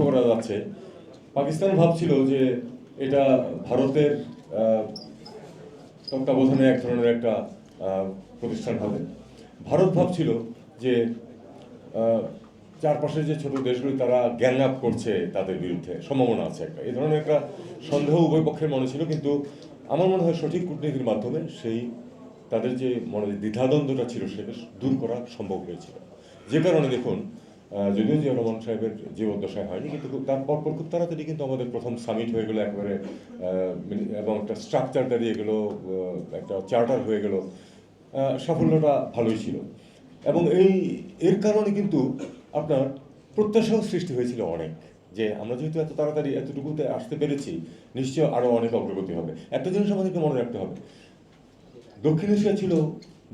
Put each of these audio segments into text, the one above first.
লক্ষ্য করা যাচ্ছে। পাকিস্তান ভাবছিল যে এটা ভারতের তত্ত্বাবধানে এক ধরনের একটা প্রতিষ্ঠান হবে। ভারত ভাবছিল যে চারপাশে যে ছোট দেশগুলি তারা গ্যাং আপ করছে তাদের বিরুদ্ধে, সম্ভাবনা আছে একটা। এই ধরনের একটা সন্দেহ উভয় পক্ষের মনে ছিল, কিন্তু আমার মনে হয় সঠিক কূটনীতির মাধ্যমে সেই তাদের যে মনে দ্বিধাদ্বন্দ্বটা ছিল, সেটা দূর করা সম্ভব হয়েছিল। যে কারণে দেখুন যদিও জিয়া রহমান সাহেবের জীবদ্দশায় হয়নি, কিন্তু তার পরপর খুব তাড়াতাড়ি কিন্তু আমাদের প্রথম সামিট হয়ে গেলো একেবারে মিনি- এবং একটা স্ট্রাকচার দাঁড়িয়ে গেলো একটা চার্টার হয়ে গেল সাফল্যটা ভালোই ছিল। এবং এই, এর কারণে কিন্তু আপনার প্রত্যাশাও সৃষ্টি হয়েছিল অনেক, যে আমরা যেহেতু এত তাড়াতাড়ি এতটুকুতে আসতে পেরেছি নিশ্চয় আরও অনেক অগ্রগতি হবে। একটা জিনিস আমাদেরকে মনে রাখতে হবে, দক্ষিণ এশিয়া ছিল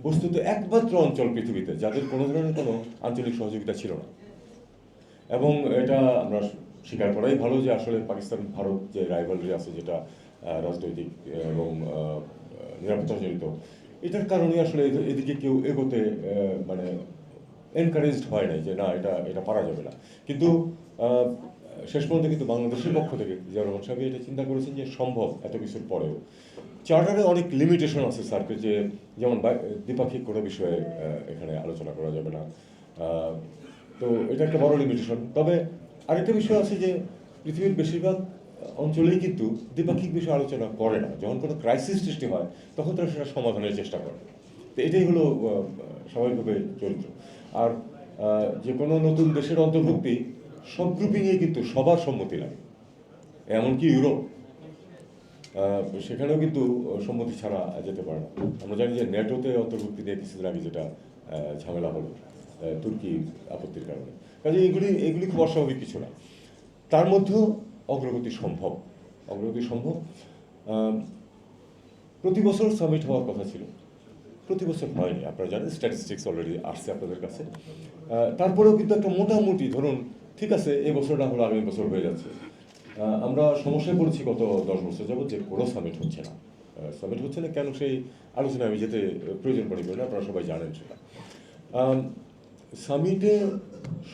বস্তুত একমাত্র অঞ্চল পৃথিবীতে, যাদের কোনো ধরনের কোনো আঞ্চলিক সহযোগিতা ছিল না। এবং এটা আমরা স্বীকার করাই ভালো যে আসলে পাকিস্তান, ভারত যে রাইভালরি আছে যেটা রাজনৈতিক এবং নিরাপত্তাজনিত, এটার কারণে আসলে এদিকে কেউ এগোতে মানে এনকারেজড হয় নাই যে না, এটা এটা পারা যাবে না। কিন্তু শেষ পর্যন্ত কিন্তু বাংলাদেশের পক্ষ থেকে জিয়া রহমান সাহেব এটা চিন্তা করেছেন যে সম্ভব এত কিছুর পরেও। চার্টারে অনেক লিমিটেশন আছে স্যারকে যে, যেমন দ্বিপাক্ষিক কোনো বিষয়ে এখানে আলোচনা করা যাবে না। তো এটা একটা বড় লিমিটেশন তবে আরেকটা বিষয় আছে যে, পৃথিবীর বেশিরভাগ অঞ্চলেই কিন্তু দ্বিপাক্ষিক বিষয়ে আলোচনা করে না। যখন কোনো ক্রাইসিস সৃষ্টি হয়, তখন তারা সেটা সমাধানের চেষ্টা করে। তো এটাই হলো স্বাভাবিকভাবে চরিত্র। আর যে কোনো নতুন দেশের অন্তর্ভুক্তি, সব গ্রুপিংয়ে কিন্তু সবার সম্মতি লাগে। এমনকি ইউরোপ। সেখানেও কিন্তু সম্মতি ছাড়া যেতে পারে না। আমরা জানি যে নেটোতে অন্তর্ভুক্তি নিয়ে কিছুদিন আগে যেটা ঝামেলা হলো। তুর্কি আপত্তির কারণে। কাজে এগুলি এগুলি খুব অস্বাভাবিক কিছু না। তার মধ্যেও অগ্রগতি সম্ভব। অগ্রগতি সম্ভব। প্রতি বছর সামিট হওয়ার কথা ছিল। প্রতি বছর হয়নি, আপনারা জানেন স্ট্যাটিস্টিক্স অলরেডি আসছে আপনাদের কাছে। তারপরেও কিন্তু একটা মোটামুটি, ধরুন, ঠিক আছে এই বছর না হলো আগামী বছর হয়ে যাচ্ছে। আমরা সমস্যায় পড়েছি গত দশ বছর যাবত যে কোনো সামিট হচ্ছে না। সামিট হচ্ছে না, কেন সেই আলোচনায় আমি যেতে প্রয়োজন পড়ে না আপনারা সবাই জানেন সেটা। সামিটে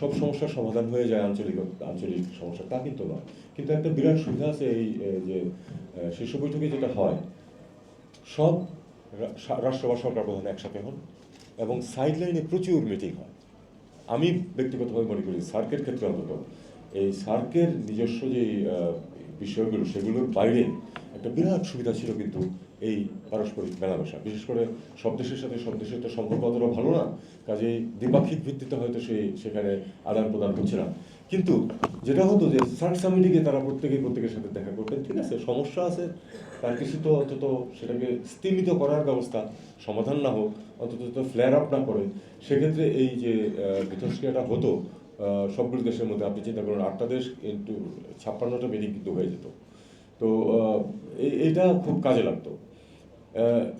সব সমস্যার সমাধান হয়ে যায় আঞ্চলিক আঞ্চলিক সমস্যা, তা কিন্তু নয়। কিন্তু একটা বিরাট সুবিধা আছে এই যে শীর্ষ বৈঠকে যেটা হয়, সব রা- রাষ্ট্র বা সরকার প্রধান একসাথে হন এবং সাইড লাইনে প্রচুর মিটিং হয়। আমি ব্যক্তিগতভাবে মনে করি সার্কের ক্ষেত্রে অন্তত, এই সার্কের নিজস্ব যে বিষয়গুলো সেগুলোর বাইরে একটা বিরাট সুবিধা ছিল কিন্তু এই পারস্পরিক মেলামেশা। বিশেষ করে সব দেশের সাথে সব দেশের তো সম্পর্ক অতটা ভালো না কাজেই দ্বিপাক্ষিক ভিত্তিতে হয়তো সেই সেখানে আদান প্রদান হচ্ছে না। কিন্তু যেটা হতো যে সার্ক সামিটে গিয়ে তারা প্রত্যেকে প্রত্যেকের সাথে দেখা করতেন ঠিক আছে সমস্যা আছে তার কিছু তো অন্তত সেটাকে স্তীমিত করার ব্যবস্থা সমাধান না হোক অন্তত ফ্লেয়ার আপ না করে। সেক্ষেত্রে এই যে আহ, মিথস্ক্রিয়াটা হতো সবগুলো দেশের মধ্যে আপনি চিন্তা করুন আটটা দেশ কিন্তু ছাপ্পান্নটা মিটিং কিন্তু হয়ে যেত। তো এই- এইটা খুব কাজে লাগতো।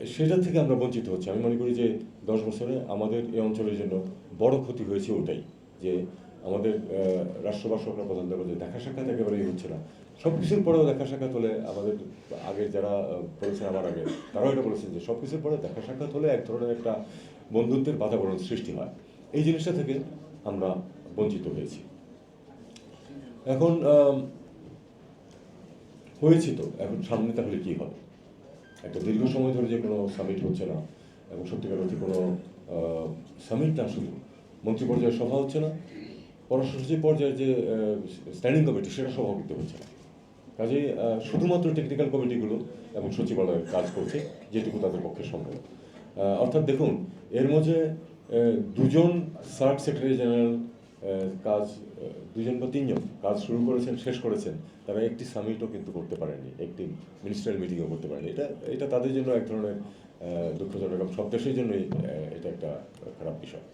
সেটা থেকে আমরা বঞ্চিত হচ্ছি। আমি মনে করি যে দশ বছরে আমাদের এই অঞ্চলের জন্য বড় ক্ষতি হয়েছে ওটাই যে আমাদের আহ, রাষ্ট্র বা সরকার প্রধান যে দেখা সাক্ষাৎ একেবারেই হচ্ছে না। সব কিছুর পরেও দেখা সাক্ষাৎ হলে আমাদের আগের যারা বলেছেন আমার আগে তারাও এটা বলেছেন যে সব কিছুর পরে দেখা সাক্ষাৎ হলে এক ধরনের একটা বন্ধুত্বের বাতাবরণ সৃষ্টি হয়। এই জিনিসটা থেকে আমরা বঞ্চিত হয়েছি। এখন হয়েছে তো এখন সামনে তাহলে কি হবে? একটা দীর্ঘ সময় ধরে যে কোনো সামিট হচ্ছে না এবং সত্যিকার অর্থে কোনো সামিট না শুধু মন্ত্রী পর্যায়ের সভা হচ্ছে না পররাষ্ট্র সচিব পর্যায়ের যে স্ট্যান্ডিং কমিটি সেটা সভাপতিত্ব হচ্ছে না। আহ, শুধুমাত্র টেকনিক্যাল কমিটিগুলো এবং সচিবালয় কাজ করছে যেটুকু তাদের পক্ষে সম্ভব। অর্থাৎ দেখুন এর মধ্যে দুজন সার্ক সেক্রেটারি জেনারেল কাজ দুজন বা তিনজন কাজ শুরু করেছেন, শেষ করেছেন, তারা একটি সামিটও কিন্তু করতে পারেনি একটি মিনিস্ট্রিয়াল মিটিংও করতে পারেনি এটা এটা তাদের জন্য এক ধরনের দুঃখজনক এবং সব দেশের জন্যই এটা একটা খারাপ বিষয়।